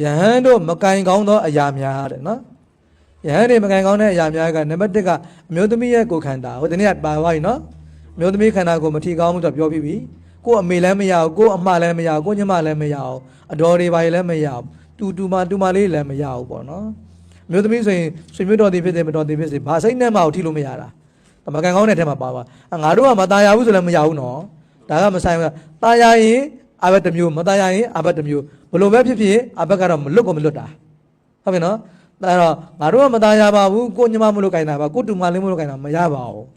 ယဟန်တို့မကင်ကောင်းသောအရာများတဲ့နော်ယဟန်တွေမကင်ကောင်းတဲ့အရာများကနံပါတ်1ကအမျိုးသမီးရဲ့ကိုယ်ခန္ဓာဟိုတနေ့ကပါသွားပြီနော်အမျိုးသမီးခန္ဓာကိုမထီကောင်းဘူးဆိုတော့ပြောပြီးပြီကိုယ်အမေလည်းမရဘူးကိုယ်အမလည်းမရဘူးကိုယ်ညမလည်းမရဘူးအတော်တွေပါလည်းမရဘူးတူတူမတူမလေးလည်းမရဘူးပေါ့နော်အမျိုးသမီးဆိုရင်ဆွေမျိုးတော်တွေဖြစ်တယ်မတော်တွေဖြစ်စေဘာစိတ်နဲ့မှကိုထိလို့မရတာမကန်ကောင်းတဲ့ထဲမှာပါပါငါတို့ကမตายရဘူးဆိုလည်းမရဘူးနော်ဒါကမဆိုင်ဘူးตายရရင် အာဘက်တစ်မျိုးမတရားရင်အာဘက်တစ်မျိုးဘလို့ပဲဖြစ်ဖြစ်အာဘက်ကတော့မလွတ်ကုန်မလွတ်တာဟုတ်ပြီနော်အဲ့တော့ငါတို့ကမသားရပါဘူးကိုညီမမလို့ခိုင်းတာပါကိုတူမလေးမလို့ခိုင်းတာမရပါဘူး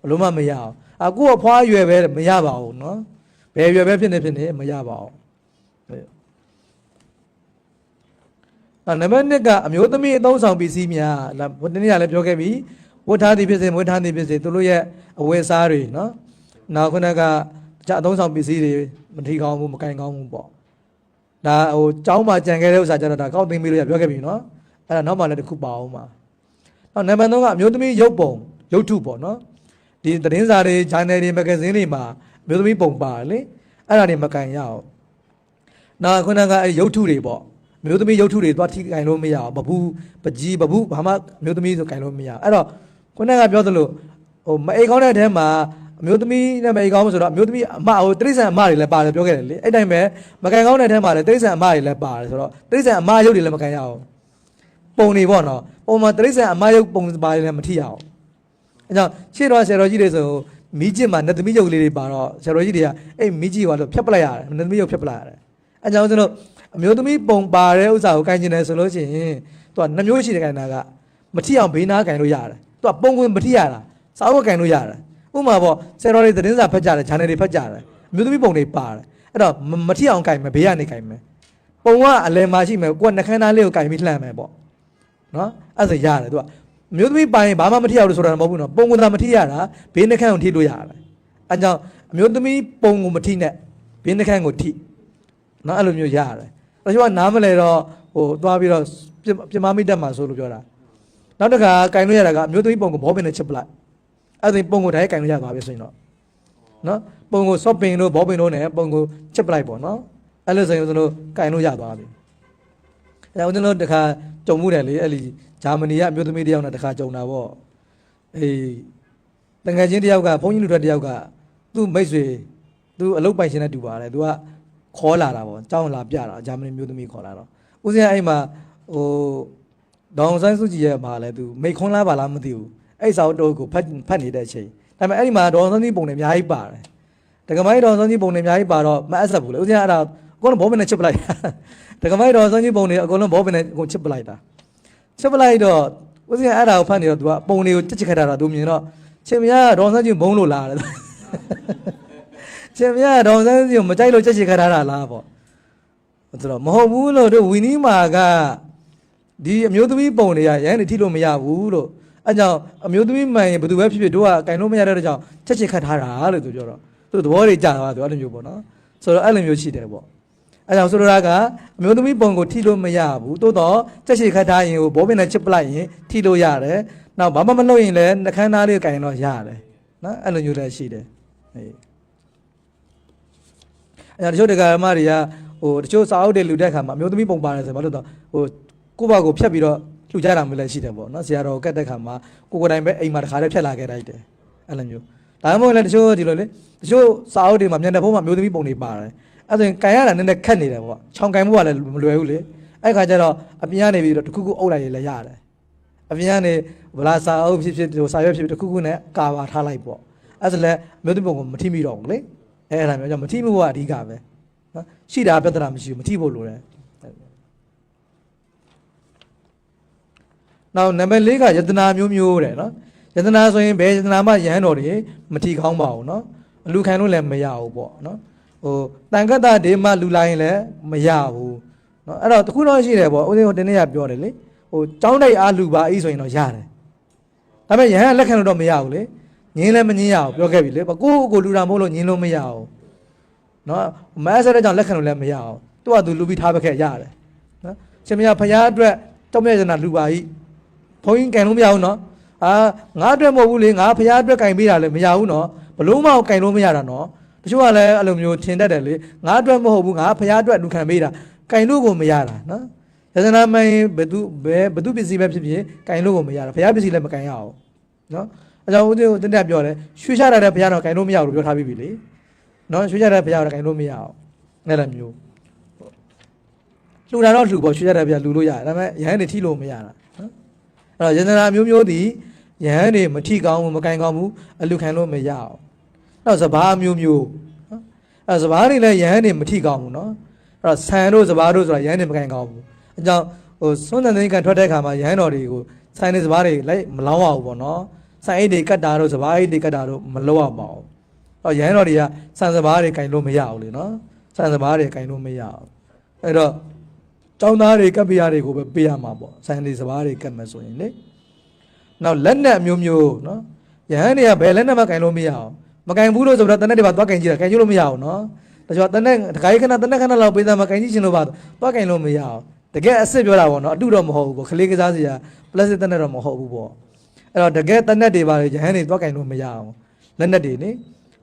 ဘလို့မှမရအောင်အကိုအဖွားရွယ်ပဲမရပါဘူးနော်ဘယ်ရွယ်ပဲဖြစ်နေဖြစ်နေမရပါဘူးအဲ့နံပါတ်1ကအမျိုးသမီးအသုံးဆောင်ပစ္စည်းများဒီနေ့ကလည်းပြောခဲ့ပြီဝတ်ထားသည်ဖြစ်စေမဝတ်ထားသည်ဖြစ်စေသူတို့ရဲ့အဝယ်စားတွေနော်နောက်ခုနက တခြားအသုံးဆောင်ပစ္စည်းတွေမထီကောင်းဘူးမကင်ကောင်းဘူးပေါ့ဒါဟိုကျောင်းမှာကြံခဲ့တဲ့ဥစ္စာကျတော့ဒါကောက်သိမ်းပြီးလို့ရပြောခဲ့ပြီနော်အဲ့ဒါနောက်မှလည်းတစ်ခုပါအောင်ပါနောက်နံပါတ်3ကအမျိုးသမီးရုပ်ပုံရုပ်ထုပေါ့နော်ဒီသတင်းစာတွေဂျာနယ်တွေမဂ္ဂဇင်းတွေမှာအမျိုးသမီးပုံပါတယ်လေအဲ့ဒါတွေမကင်ရအောင်နောက်ခုနကအဲ့ရုပ်ထုတွေပေါ့မျိုးသမီးရုပ်ထုတွေသွားထိကင်လို့မရအောင်ဘဘူးပကြီးဘဘူးဘာမှမျိုးသမီးဆိုကင်လို့မရအောင်အဲ့တော့ခုနကပြောသလိုဟိုမအိမ်ကောင်းတဲ့အထဲမှာအ မျိုးသမီးနဲ့မအိမ်ကောင်းဆိုတော့အမျိုးသမီးအမဟိုတိရစ္ဆာန်အမတွေလည်းပါတယ်ပြောခဲ့တယ်လေအဲ့တိုင်းပဲမကန်ကောင်းတဲ့အထဲမှာလည်းတိရစ္ဆာန်အမတွေလည်းပါတယ်ဆိုတော့တိရစ္ဆာန်အမရုပ်တွေလည်းမကန်ရအောင်ပုံတွေပေါ့နော်ပုံမှာတိရစ္ဆာန်အမရုပ်ပုံပါတယ်လည်းမထိရအောင်အဲကြောင့်ရှေ့တော့ဆယ်တော်ကြီးတွေဆိုမီးကျစ်မှာနတ်သမီးရုပ်လေးတွေပါတော့ဆယ်တော်ကြီးတွေကအဲ့မီးကြီးပါလို့ဖြတ်ပလိုက်ရတယ်နတ်သမီးရုပ်ဖြတ်ပလိုက်ရတယ်အဲကြောင့်ကျွန်တော်အမျိုးသမီးပုံပါတဲ့ဥစ္စာကိုကင်ကျင်တယ်ဆိုလို့ရှိရင်သူကနှမျိုးရှိတဲ့ကင်တာကမထီအောင်ဘေးနားကင်လို့ရတယ်သူကပုံကွင်မထီရတာစာအုပ်ကင်လို့ရတယ် ဥပမာပေါ့ဆယ်တော်တွေသတင်းစာဖတ်ကြတယ် channel တွေဖတ်ကြတယ်အမျိုးသမီးပုံတွေပါတယ်အဲ့တော့မမထီအောင်ကင်မယ်ဘေးကနေကင်မယ်ပုံကအလယ်မှာရှိမယ်ကိုကနှခမ်းသားလေးကိုကင်ပြီးလှမ်းမယ်ပေါ့နော်အဲ့ဒါဆိုရတယ်သူကအမျိုးသမီးပိုင်ဘာမှမထီအောင်လို့ဆိုတာမဟုတ်ဘူးနော်ပုံကွင်သာမထီရတာဘေးနှခမ်းကိုထိလို့ရတယ်အဲကြောင့်အမျိုးသမီးပုံကိုမထိနဲ့ဘေးနှခမ်းကိုထိနော်အဲ့လိုမျိုးရတယ်တချို့ကနားမလဲတော့ဟိုသွားပြီးတော့ပြပြမမိတတ်မှာဆိုလို့ပြောတာနောက်တစ်ခါကင်လို့ရတာကအမျိုးသမီးပုံကိုဘောပင်နဲ့ချစ်ပလိုက် အဲ့ဒါပုံကိုတိုင်းကင်လို့ရပါပြီဆိုရင်တော့နော်ပုံကိုစော့ပင်တို့ဘောပင်တို့နဲ့ပုံကိုချစ်ပလိုက်ပေါ့နော်အဲ့လိုဆိုရင်ကျွန်တော်ကင်လို့ရသွားပြီအဲဒါကျွန်တော်တစ်ခါကြုံမှုတယ်လေအဲ့ဒီဂျာမနီကအမျိုးသမီးတယောက်နဲ့တစ်ခါကြုံတာပေါ့အေးတငယ်ချင်းတယောက်ကဘုန်းကြီးလူတော်တယောက်ကသူ့မိတ်ဆွေသူအလုပ်ပိုင်ရှင်နဲ့တူပါတယ်သူကခေါ်လာတာပေါ့ကြောင်းလာပြတာဂျာမနီမျိုးသမီးခေါ်လာတော့ဦးစင်းအဲ့မှာဟိုဒေါအောင်ဆန်းစုကြည်ရဲ့မှာလဲသူမိတ်ခွန်းလားပါလားမသိဘူး အဲ့စာအုပ်တုပ်ကိုဖတ်ဖတ်နေတဲ့အချိန်ဒါပေမဲ့အဲ့ဒီမှာဒေါအောင်ဆန်းကြီးပုံတွေအများကြီးပါတယ်တက္ကမိုင်းဒေါအောင်ဆန်းကြီးပုံတွေအများကြီးပါတော့မအပ်ဆက်ဘူးလေဦးစင်းအဲ့ဒါအကုန်လုံးဘောပင်နဲ့ချစ်ပလိုက်တက္ကမိုင်းဒေါအောင်ဆန်းကြီးပုံတွေအကုန်လုံးဘောပင်နဲ့အကုန်ချစ်ပလိုက်တာချစ်ပလိုက်တော့ဦးစင်းအဲ့ဒါကိုဖတ်နေတော့သူကပုံတွေကိုတစ်ချစ်ခတ်တာတော့သူမြင်တော့ချင်းမရဒေါအောင်ဆန်းကြီးဘုံလို့လားတဲ့ရှင်မရဒေါန်ဆန်းစီကိုမကြိုက်လို့ချက်ချင်ခတ်ထားတာလားပေါ့ဆိုတော့မဟုတ်ဘူးလို့တို့ဝီနီးမာကဒီအမျိုးသမီးပုံတွေကရန်နေထိလို့မရဘူးလို့ အဲကြောင့်အမျိုးသမီးမှန်ရင်ဘယ်သူပဲဖြစ်ဖြစ်တို့ကကင်လို့မရတဲ့ကြောင့်ချက်ချင်ခတ်ထားတာလို့သူပြောတော့သူသဘောတွေကြာသွားသူအဲ့လိုမျိုးပေါ့နော်ဆိုတော့အဲ့လိုမျိုးရှိတယ်ပေါ့အဲကြောင့်ဆိုလိုတာကအမျိုးသမီးပုံကိုထိလို့မရဘူးတိုးတော့ချက်ချင်ခတ်ထားရင်ကိုဘောပင်နဲ့ချစ်ပလိုက်ရင်ထိလို့ရတယ်နောက်ဘာမှမလုပ်ရင်လည်းနှခမ်းသားလေးကိုကင်တော့ရတယ်နော်အဲ့လိုမျိုးလည်းရှိတယ်ဟေးအဲတချို့တရားဓမ္မတွေကဟိုတချို့စာအုပ်တွေလူတဲ့ခါမှာအမျိုးသမီးပုံပါတယ်ဆိုဘာလို့တော့ဟိုကိုယ့်ဘာကိုဖြတ်ပြီးတော့ လှူကြတာမျိုးလည်းရှိတယ်ပေါ့နော်ဆရာတော်ကတ်တဲ့ခါမှာကိုကိုယ်တိုင်ပဲအိမ်မှာတခါတည်းဖြတ်လာခဲ့တိုက်တယ်အဲ့လိုမျိုးဒါမှမဟုတ်လည်းတချို့ဒီလိုလေတချို့စာအုပ်တွေမှာမျက်နှာဖုံးမှာအမျိုးသမီးပုံတွေပါတယ်အဲ့ဆိုရင်ကန်ရတာနည်းနည်းခက်နေတယ်ပေါ့ခြောင်ကန်မှုကလည်းမလွယ်ဘူးလေအဲ့ခါကျတော့အပြင်ကနေပြီးတော့တခုခုအုပ်လိုက်ရလည်းရတယ်အပြင်ကနေဗလာစာအုပ်ဖြစ်ဖြစ်ဒီစာရွက်ဖြစ်ဖြစ်တခုခုနဲ့ကာပါထားလိုက်ပေါ့အဲ့ဆိုလည်းအမျိုးသမီးပုံကမထိမိတော့ဘူးလေအဲ့အဲ့ဒါမျိုးကြောင့်မထိမှုကအဓိကပဲနော်ရှိတာပြဿနာမရှိဘူးမထိဖို့လိုတယ် နောက်နံပါတ်၄ကယတနာမျိုးမျိုးတဲ့နော်ယတနာဆိုရင်ဘယ်ယတနာမှရဟန်းတော်တွေမထိကောင်းပါဘူးနော်အလူခံလို့လည်းမရဘူးပေါ့နော်ဟိုတန်ကတ္တဒေမလူလိုက်ရင်လည်းမရဘူးနော်အဲ့တော့တခုတော့ရှိတယ်ပေါ့ဦးဇင်းကတင်းနေရပြောတယ်လေဟိုចောင်းတိုက်အားလူပါအေးဆိုရင်တော့ရတယ်ဒါပေမဲ့ယဟန်လက်ခံလို့တော့မရဘူးလေငင်းလည်းမငင်းရဘူးပြောခဲ့ပြီလေကိုယ့်ကိုယ်လူတာမဟုတ်လို့ငင်းလို့မရဘူးနော်မဆတဲ့ကြောင့်လက်ခံလို့လည်းမရအောင်သူကသူလူပြီးထားပခဲ့ရတယ်နော်ရှင်မရဖရားအတွက်တောင်းမြတ်ကျနာလူပါဤ ဘုန်းကြီးကင်လို့မရဘူးနော်အာငါအတွက်မဟုတ်ဘူးလေငါဖရားအတွက်ကင်ပေးတာလည်းမရဘူးနော်ဘလို့မအောင်ကင်လို့မရတာနော်တချို့ကလည်းအဲ့လိုမျိုးထင်တတ်တယ်လေငါအတွက်မဟုတ်ဘူးငါဖရားအတွက်လူခံပေးတာကင်လို့ကိုမရတာနော်ယတနာမင်းဘသူဘယ်ဘသူပစ္စည်းပဲဖြစ်ဖြစ်ကင်လို့ကိုမရတာဘုရားပစ္စည်းလည်းမကင်ရအောင်နော်အဲကြောင့်ဦးဇင်းကိုတင်းတက်ပြောတယ်ရွှေချတာတဲ့ဘုရားတော့ကင်လို့မရဘူးလို့ပြောထားပြီးပြီလေနော်ရွှေချတဲ့ဘုရားတော့ကင်လို့မရအောင်အဲ့လိုမျိုးလှူတာတော့လှူပေါ့ရွှေချတဲ့ဘုရားလှူလို့ရတယ်ဒါပေမဲ့ရဟန်းတွေထိလို့မရတာနော် အဲ့တော့ယတနာမျိုးမျိုးဒီရဟန်းတွေမထိကောင်းဘူးမကင်ကောင်းဘူးအလူခံလို့မရအောင်နောက်စဘာမျိုးမျိုးနော်အဲ့စဘာတွေလည်းရဟန်းတွေမထိကောင်းဘူးနော်အဲ့တော့ဆန်တို့စဘာတို့ဆိုတာရဟန်းတွေမကင်ကောင်းဘူးအကြောင်းဟိုစွန်းတဲ့သိန်းကန်ထွက်တဲ့ခါမှာရဟန်းတော်တွေကိုဆိုင်နေစဘာတွေလိုက်မလောင်းအောင်ပေါ့နော်ဆိုင်အိတ်တွေကတ်တာတို့စဘာအိတ်တွေကတ်တာတို့မလောက်အောင်ပါဘူးအဲ့တော့ရဟန်းတော်တွေကဆန်စဘာတွေကင်လို့မရဘူးလေနော်ဆန်စဘာတွေကင်လို့မရအောင်အဲ့တော့ ចောင်းသားတွေကပ်ပြရတွေကိုပဲပေးရမှာပေါ့ဆိုင်နေစဘာတွေကတ်မယ်ဆိုရင်လေနောက်လက်နဲ့အမျိုးမျိုးနော်ယဟန်တွေကဘယ်လက်နဲ့မှကင်လို့မရအောင်မကင်ဘူးလို့ဆိုတော့တနက်တွေပါသွားကင်ကြည့်တာကင်ကြည့်လို့မရအောင်နော်ဒါကြောင့်တနက်တခါကြီးခဏတနက်ခဏလောက်ပေးသားမှကင်ကြည့်ရှင်လို့ပါသွားကင်လို့မရအောင်တကယ်အစ်စ်ပြောတာပေါ့နော်အတုတော့မဟုတ်ဘူးပေါ့ခလေးကစားစရာပလတ်စတစ်တနက်တော့မဟုတ်ဘူးပေါ့အဲ့တော့တကယ်တနက်တွေပါလေယဟန်တွေသွားကင်လို့မရအောင်လက်နဲ့တွေနေ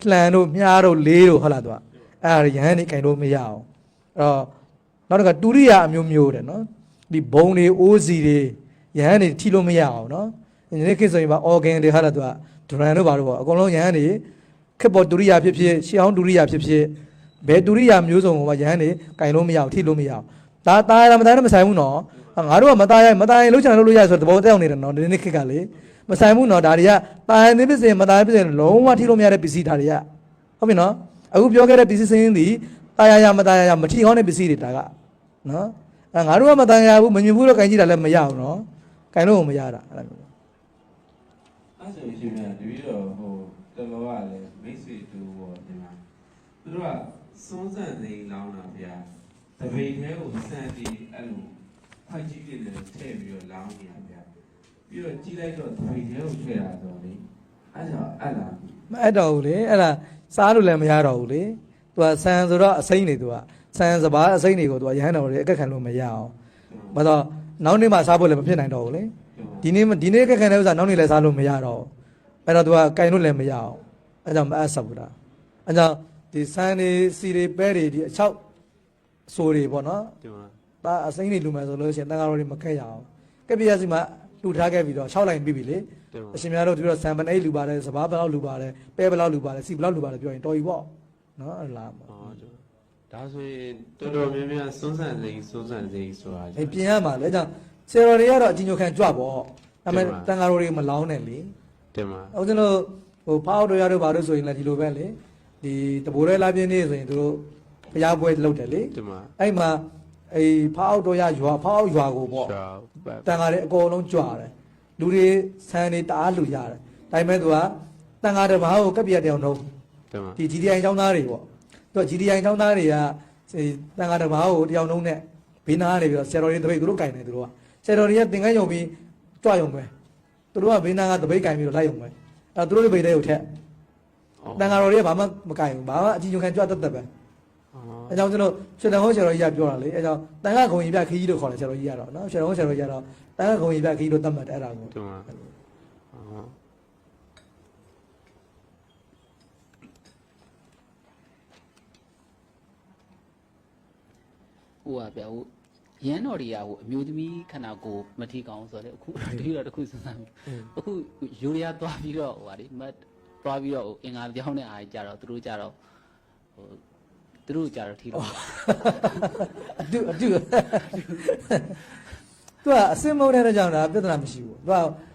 လှန်တို့မြားတို့လေးတို့ဟုတ်လားသွားအဲ့ဒါယဟန်တွေကင်လို့မရအောင်အဲ့တော့ နောက်တစ်ခါတူရိယာအမျိုးမျိုးတဲ့နော်ဒီဘုံတွေအိုးစီတွေယဟန်တွေထိလို့မရအောင်နော်ဒီနေ့ခေတ်ဆိုရင်ပါ organ တွေဟာလာသူကဒရန်တို့ဘာလို့ပေါ့အကုန်လုံးယဟန်တွေခက်ပေါ်တူရိယာဖြစ်ဖြစ်ရှေးအောင်တူရိယာဖြစ်ဖြစ်ဘယ်တူရိယာမျိုးစုံမှာယဟန်တွေကင်လို့မရအောင်ထိလို့မရအောင်ဒါတာရမတာနဲ့မဆိုင်ဘူးနော်ငါတို့ကမတာရမတာရင်လုံးချင်လို့လို့ရဆိုတော့သဘောတက်အောင်နေတယ်နော်ဒီနေ့ခေတ်ကလေမဆိုင်ဘူးနော်ဒါတွေကတာရနေပစ္စည်းမတာရပစ္စည်းလုံးဝထိလို့မရတဲ့ပစ္စည်းဒါတွေကဟုတ်ပြီနော်အခုပြောခဲ့တဲ့ပစ္စည်းစင်းသည်တာယာယမတာယာယမထီကောင်းတဲ့ပစ္စည်းတွေဒါက နော်အဲငါတို့ကမတန်ရဘူးမမြင်ဘူးတော့ကင်ကြည့်တာလည်းမရဘူးနော်ကင်လို့မရတာအဲ့လိုမျိုးအဲဆိုရင်ရှင်များတပည့်တော်ဟိုတလောကလည်းမိတ်ဆွေတူပေါ့ဒီမှာသူတို့ကစွန်းစံနေလောင်းတာဗျာတပိန်ထဲကိုစံပြီးအဲ့လိုဖိုက်ကြီးတွေနဲ့ထည့်ပြီးတော့လောင်းနေတာဗျာပြီးတော့ကြီးလိုက်တော့တပိန်ထဲကိုထည့်တာဆိုလေအဲ့ဒါအဲ့လားမအဲ့တော့ဘူးလေအဲ့ဒါစားလို့လည်းမရတော့ဘူးလေသူကဆန်ဆိုတော့အစိမ့်နေသူက ဆန်စပါးအစိမ့်တွေကိုသူကရဟန်းတော်တွေအကက်ခံလို့မရအောင်ဘာလို့နောက်နေ့မှစားဖို့လည်းမဖြစ်နိုင်တော့ဘူးလေဒီနေ့ဒီနေ့အကက်ခံတဲ့ဥစ္စာနောက်နေ့လည်းစားလို့မရတော့ဘူးအဲ့တော့သူကကင်လို့လည်းမရအောင်အဲ့ကြောင့်မအပ်ဆက်ဘူးတာအဲ့ကြောင့်ဒီဆန်တွေစီတွေပဲတွေဒီအချောက်ဆိုတွေပေါ့နော်ဒီမှာဒါအစိမ့်တွေလူမယ်ဆိုလို့ရှိရင်တန်ဃာတော်တွေမခက်ရအောင်ကက်ပြရစီမှာလူထားခဲ့ပြီးတော့6လိုင်းပြီးပြီလေဒီမှာအရှင်များတို့ဒီတော့ဆမ်ပန်အိတ်လူပါတယ်စဘာဘယ်လောက်လူပါတယ်ပဲဘယ်လောက်လူပါတယ်စီဘယ်လောက်လူပါတယ်ပြောရင်တော်ပြီပေါ့နော်အဲ့လားပေါ့ဟော ဒါဆိုရင်တော်တော်များများစွန်းစံသိန်းစွန်းစံသိန်းဆိုတာအဲ့ပြင်ရမှာလေအဲကြောင့်ဆရာတော်တွေကတော့အချင်းချင်းခံကြွပေါ့ဒါပေမဲ့တန်ဃာတော်တွေမလောင်းနဲ့လေဒီမှာဦးဇင်းတို့ဟိုဖောက်တော်ရတို့ဘာလို့ဆိုရင်လည်းဒီလိုပဲလေဒီတဘိုးရဲလာပြင်းနေဆိုရင်သူတို့ဘုရားပွဲလုပ်တယ်လေဒီမှာအဲ့မှာအေးဖောက်တော်ရရွာဖောက်ရွာကိုပေါ့ရှာဘတ်တန်ဃာတွေအကုန်လုံးကြွတယ်လူတွေဆန်တွေတအားလူရတယ်ဒါပေမဲ့သူကတန်ဃာတစ်ပါးကိုကပ်ပြတ်တယ်အောင်တော့ဒီမှာဒီ GDI ចောင်းသားတွေပေါ့ သူက GDI ចောင်းသားတွေကဒီတန်ခါတစ်ပါးကိုတယောက်လုံးနဲ့ဘေးနားကနေပြီးတော့ဆရာတော်တွေတပိတ်သူတို့ကင်တယ်သူတို့ကဆရာတော်တွေကသင်္ကန်းယုံပြီးကြွယုံပဲသူတို့ကဘေးနားကတပိတ်ကင်ပြီးတော့လိုက်ယုံပဲအဲသူတို့တွေပိတ်တဲ့ကိုထက်တန်ခါတော်တွေကဘာမှမကင်ဘူးဘာမှအကြည့်ညုံခံကြွတတ်တတ်ပဲအော်အဲကြောင့်ကျွန်တော်ရွှေတန်ဟောဆရာတော်ကြီးကပြောတာလေအဲကြောင့်တန်ခါခုံကြီးပြခီးကြီးလို့ခေါ်တယ်ဆရာတော်ကြီးကတော့နော်ရွှေတန်ဟောဆရာတော်ကြီးကတော့တန်ခါခုံကြီးပြခီးလို့သတ်မှတ်တယ်အဲ့ဒါကို ဒီမှာအော်ဟိုပါဗျာဟိုရန်တော်တွေကဟိုအမျိုးသမီးခန္ဓာကိုယ်မထီကောင်းဆိုတော့လေအခုတတိယတော့တစ်ခုစဉ်းစားမိအခုယူရီးယားသွားပြီးတော့ဟိုပါလေမတ်သွားပြီးတော့ဟိုအင်္ဂါပြောင်းတဲ့အားကြီးကြတော့သူတို့ကြတော့ဟိုသူတို့ကြတော့ထီတော့အတုအတုသူကအစင်မုန်းတဲ့ကြောင့်ဒါပြဿနာမရှိဘူးသူက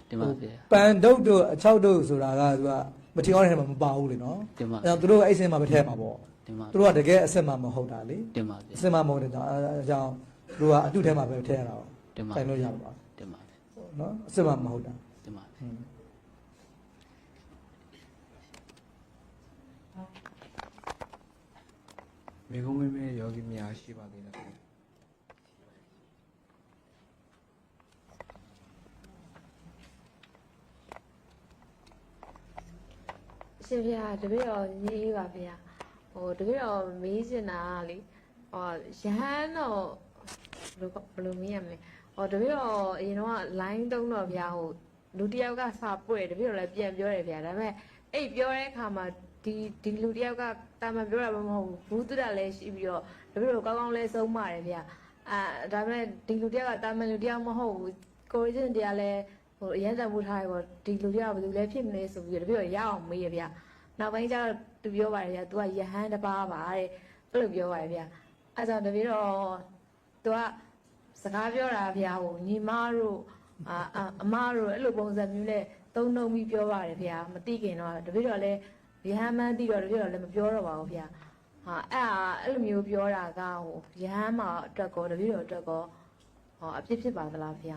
ဒီမှာဗျာပန်ဒုတ်တို့အချောက်တို့ဆိုတာကသူကမထင်အောင်တဲ့ထဲမှာမပါဘူးလေနော်ဒီမှာအဲတော့သူတို့အဲ့အစင်မှာပဲထဲမှာပေါ့ ဒီမှာသူတို့ကတကယ်အစင်မှာမဟုတ်တာလေဒီမှာအဗျာစင်မှာမဟုတ်တဲ့ကြောင့်အဲအကြောင်းသူတို့ကအတုထဲမှာပဲထဲရတာပေါ့ဒီမှာတိုင်လို့ရပါဒီမှာဘူးနော်အစင်မှာမဟုတ်တာဒီမှာဟွန်းမေကုံးမေမဲယောဂီများရှိပါသေးတယ်ခင်ဗျာရှင်ဗျာတပည့်တော်ညီးပါဗျာ ဟိုတပည့်တော်မေးချင်တာကလေဟောရဟန်းတော့ဘယ်လိုဘယ်လိုမေးရမလဲဟောတပည့်တော်အရင်တော့ line တုံးတော့ဗျာဟိုလူတစ်ယောက်ကစာပွင့်တပည့်တော်လည်းပြန်ပြောတယ်ဗျာဒါပေမဲ့အဲ့ပြောတဲ့အခါမှာဒီဒီလူတစ်ယောက်ကတာမန်ပြောတာမဟုတ်ဘူးဘူးတူတာလည်းရှိပြီးတော့တပည့်တော်ကောင်းကောင်းလဲဆုံးပါတယ်ဗျအာဒါပေမဲ့ဒီလူတယောက်ကတာမန်လူတယောက်မဟုတ်ဘူးကိုရီချင်းတရားလဲဟိုအရန်တန်မှုထားရပေါ့ဒီလူတယောက်ကဘယ်သူလဲဖြစ်မလဲဆိုပြီးတပည့်တော်ရအောင်မေးရဗျနောက်ပိုင်းကျတော့ သူပြောပါတယ်ဗျ तू ကယဟန်တစ်ပါးပါတဲ့အဲ့လိုပြောပါတယ်ဗျအဲကြောင့်တပည့်တော် तू ကစကားပြောတာဗျဟိုညီမတို့အာအမတို့အဲ့လိုပုံစံမျိုးနဲ့သုံးနှုံပြီးပြောပါတယ်ဗျမသိခင်တော့တပည့်တော်လည်းယဟန်မှန်းသိတော့တပည့်တော်လည်းမပြောတော့ပါဘူးဗျဟာအဲ့ဒါအဲ့လိုမျိုးပြောတာကဟိုယဟန်မှာအတွက်ကောတပည့်တော်အတွက်ကောဟောအပြစ်ဖြစ်ပါသလားဗျ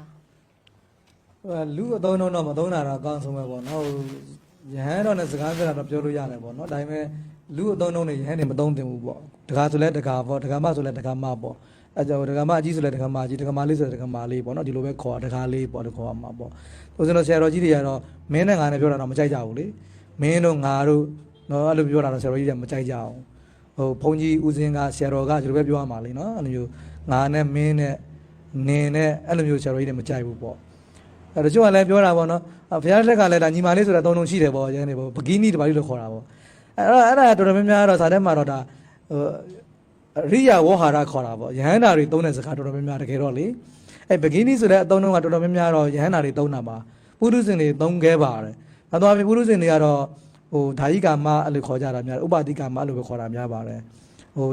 ဟိုလူအသုံးတော့မသုံးတာတော့အကောင်းဆုံးပဲပေါ့နော်ဟို ယဟန်တော့နဲ့စကားပြောတာတော့ပြောလို့ရတယ်ပေါ့နော်ဒါပေမဲ့လူအသုံးတော့နဲ့ယဟန်တွေမသုံးသင့်ဘူးပေါ့တကားဆိုလဲတကားပေါ့တကားမဆိုလဲတကားမပေါ့အဲကြောင့်တကားမအကြီးဆိုလဲတကားမအကြီးတကားမလေးဆိုလဲတကားမလေးပေါ့နော်ဒီလိုပဲခေါ်တကားလေးပေါ့ဒီခေါ်ရမှာပေါ့ဆိုစင်တော့ဆရာတော်ကြီးတွေကတော့မင်းနဲ့ငါနဲ့ပြောတာတော့မကြိုက်ကြဘူးလေမင်းတို့ငါတို့နော်အဲ့လိုပြောတာတော့ဆရာတော်ကြီးတွေကမကြိုက်ကြအောင်ဟိုဘုန်းကြီးဦးစင်းကဆရာတော်ကဒီလိုပဲပြောရမှာလေနော်အဲ့လိုမျိုးငါနဲ့မင်းနဲ့နင်းနဲ့အဲ့လိုမျိုးဆရာတော်ကြီးတွေမကြိုက်ဘူးပေါ့ အဲတချို့ကလည်းပြောတာပေါ့နော်အဘုရားလက်ကလည်းဒါညီမလေးဆိုတာတုံတုံရှိတယ်ပေါ့ရဲနေပေါ့ဘဂီနီတပါးလို့ခေါ်တာပေါ့အဲတော့အဲ့ဒါတော်တော်များများတော့ဇာတ်ထဲမှာတော့ဒါဟိုရိယာဝေါဟာရခေါ်တာပေါ့ယဟန္တာတွေသုံးတဲ့စကားတော်တော်များများတကယ်တော့လေအဲဘဂီနီဆိုတဲ့အသုံးအနှုန်းကတော်တော်များများတော့ယဟန္တာတွေသုံးတာပါပုရုဇဉ်တွေသုံးခဲ့ပါတယ်။နောက်တော့ပုရုဇဉ်တွေကတော့ဟိုဓာယိကာမအဲ့လိုခေါ်ကြတာများဥပါတိကာမအဲ့လိုပဲခေါ်တာများပါတယ်။ဟို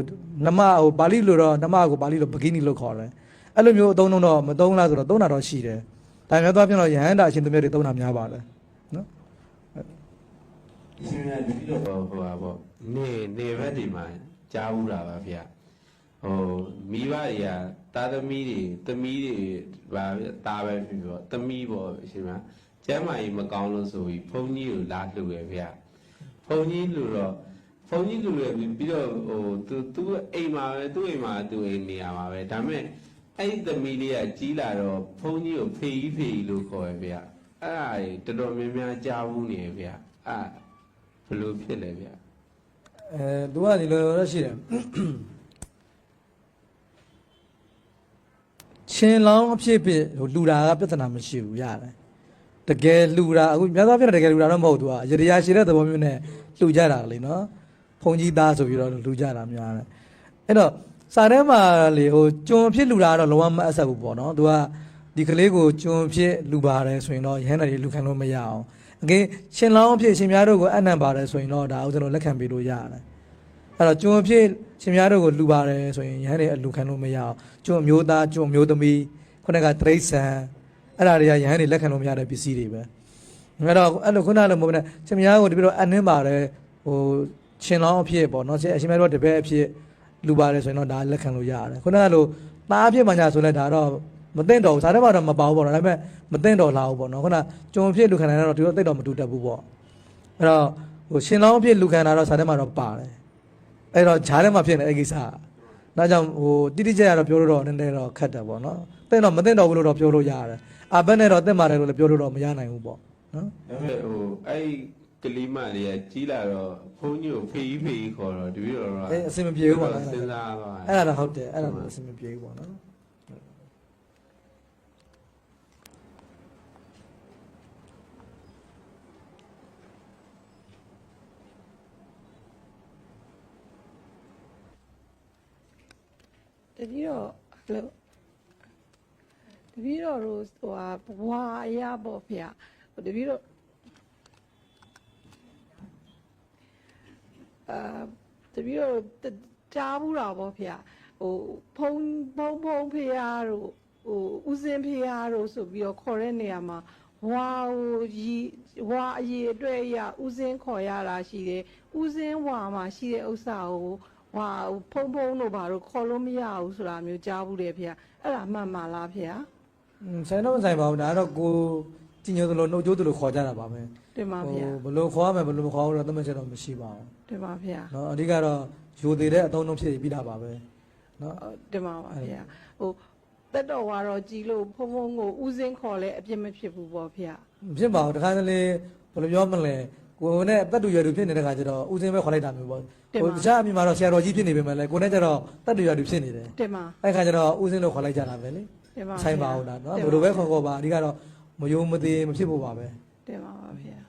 နမဟိုပါဠိလိုတော့နမကိုပါဠိလိုဘဂီနီလို့ခေါ်တယ်။အဲ့လိုမျိုးအသုံးအနှုန်းတော့မသုံးလားဆိုတော့သုံးတာတော့ရှိတယ်။ ဒါမျိုးသွားပြန်တော့ယဟန္တာအရှင်သမီးတွေသုံးတာများပါတယ်နော်အရှင်မြတ်တပည့်တော်ဟိုဟာပေါ့နေနေဘက်ဒီမှာကြားဘူးတာပါဗျဟိုမိဘတွေကတာသမီးတွေသမီးတွေဗာတာပဲဖြစ်ပေါ့သမီးပေါ့အရှင်မြတ်ကျမ်းမာကြီးမကောင်းလို့ဆိုပြီးဘုန်းကြီးကိုလာလှူရဗျဘုန်းကြီးလှူတော့ဘုန်းကြီးလှူရပြီးပြီးတော့ဟိုသူသူအိမ်မှာပဲသူ့အိမ်မှာသူ့အိမ်နေရာမှာပဲဒါပေမဲ့ အဲ့ဒီသမီးလေးကကြီးလာတော့ဘုန်းကြီးကိုဖေကြီးဖေကြီးလို့ခေါ်ရဗျအဲ့ဒါတွေတော်တော်များများကြားဘူးနေဗျအဲ့ဘယ်လိုဖြစ်လဲဗျအဲသူကဒီလိုတော့ရှိတယ်ချင်းလောင်းအဖြစ်ဖြစ်ဟိုလူတာကပြဿနာမရှိဘူးရတယ်တကယ်လူတာအခုများသောအားဖြင့်တကယ်လူတာတော့မဟုတ်သူကရတရားရှိတဲ့သဘောမျိုးနဲ့လူကြတာလေနော်ဖုန်ကြီးသားဆိုပြီးတော့လူကြတာများတယ်အဲ့တော့ စာထဲမှာလေဟိုကျွန်ဖြစ်လူတာကတော့လုံးဝမအပ်ဆက်ဘူးပေါ့နော်သူကဒီကလေးကိုကျွန်ဖြစ်လူပါတယ်ဆိုရင်တော့ရဟန္တာတွေလူခံလို့မရအောင်အကင်းရှင်လောင်းအဖြစ်ရှင်များတို့ကိုအနံ့ပါတယ်ဆိုရင်တော့ဒါဥစ္စာတို့လက်ခံပေးလို့ရတယ်အဲ့တော့ကျွန်းဖြစ်ရှင်များတို့ကိုလူပါတယ်ဆိုရင်ရဟန်းတွေအလူခံလို့မရအောင်ကျွန်းအမျိုးသားကျွန်းအမျိုးသမီးခုနကတရိษံအဲ့ဒါတွေကရဟန်းတွေလက်ခံလို့မရတဲ့ပစ္စည်းတွေပဲအဲ့တော့အဲ့လိုခုနလိုမဟုတ်ဘူးနဲ့ရှင်များကိုတပြည့်တော့အနှင်းပါတယ်ဟိုရှင်လောင်းအဖြစ်ပေါ့နော်ရှင်အရှင်များတို့တပည့်အဖြစ် လူပါတယ်ဆိုရင်တော့ဒါလက်ခံလို့ရတယ်ခုနကလိုသားအဖြစ်မှညာဆိုလဲဒါတော့မသိတော့ဘူးဇာတ်ထဲမှာတော့မပါဘူးပေါ့နော်ဒါပေမဲ့မသိတော့လာဘူးပေါ့နော်ခုနကျွန်းအဖြစ်လူခံတယ်တော့ဒီတော့သိတော့မတူတတ်ဘူးပေါ့အဲ့တော့ဟိုရှင်လောင်းအဖြစ်လူခံတာတော့ဇာတ်ထဲမှာတော့ပါတယ်အဲ့တော့ဂျားထဲမှာဖြစ်နေအဲ့ကိစ္စကဒါကြောင့်ဟိုတိတိကျကျတော့ပြောလို့တော့နည်းနည်းတော့ခက်တယ်ပေါ့နော်တဲ့တော့မသိတော့ဘူးလို့တော့ပြောလို့ရတယ်အဘက်နဲ့တော့တက်ပါတယ်လို့လည်းပြောလို့တော့မရနိုင်ဘူးပေါ့နော်ဒါပေမဲ့ဟိုအဲ့ဒီ ကလေးမလေးကကြီးလာတော့ဘုန်းကြီးကိုဖေကြီးဖေကြီးခေါ်တော့တပည့်တော်ကအဲ့အစင်မပြေဘူးပေါ့နော်စဉ်းစားသွားအဲ့ဒါတော့ဟုတ်တယ်အဲ့ဒါတော့အစင်မပြေဘူးပေါ့နော်တတိတော့အဲ့လိုတတိတော့တို့ဟိုဟာဘဝအရာပေါ့ဖေဟိုတတိတော့ အာတတိတော့ကြားဘူးတာပေါ့ဖေဟိုဖုံဖုံဖုံဖေရတို့ဟိုဦးစင်းဖေရတို့ဆိုပြီးတော့ခေါ်တဲ့နေရာမှာဝါဟိုရီဝါအရေးအတွက်ရဦးစင်းခေါ်ရတာရှိတယ်ဦးစင်းဝါမှာရှိတဲ့ဥစ္စာကိုဟွာဖုံဖုံတို့ဘာလို့ခေါ်လို့မရဘူးဆိုတာမျိုးကြားဘူးတယ်ဖေ။အဲ့ဒါမှန်ပါလားဖေอืมဆိုင်တော့မဆိုင်ပါဘူးဒါကတော့ကို ကြည်ညိုသလိုနှုတ်ကြိုးသလိုခေါ်ကြတာပါပဲ။တင်ပါဖေဘယ်လိုခေါ်ရမလဲဘယ်လိုမခေါ်ဘူးတော့သမက်ချက်တော့မရှိပါဘူး။တင်ပါဖေ။နော်အဓိကတော့ယူသေးတဲ့အသုံးလုံးဖြစ်ပြီးတာပါပဲနော်ဟုတ်တင်ပါပါဖေ။ဟိုတက်တော်ကတော့ကြည်လို့ဖုံဖုံကိုဥစင်းခေါ်လဲအပြစ်မဖြစ်ဘူးပေါ့ဖေမဖြစ်ပါဘူးတခါတလေဘယ်လိုပြောမလဲကိုယ်နဲ့တက်တူရွယ်တူဖြစ်နေတဲ့ခါကျတော့ဦးစင်းပဲခေါ်လိုက်တာမျိုးပေါ့ဟိုတခြားအမြင်မှာတော့ဆရာတော်ကြီးဖြစ်နေပေမဲ့လည်းကိုယ်နဲ့ကျတော့တက်တူရွယ်တူဖြစ်နေတယ်။တင်ပါအဲ့ခါကျတော့ဦးစင်းလို့ခေါ်လိုက်ကြတာပဲလေတင်ပါဆိုင်ပါဘူးလားနော်ဘယ်လိုပဲခေါ်ခေါ်ပါအဓိကတော့ မယုံမသေးမဖြစ်ဖို့ပါပဲတင်ပါပါဖေ။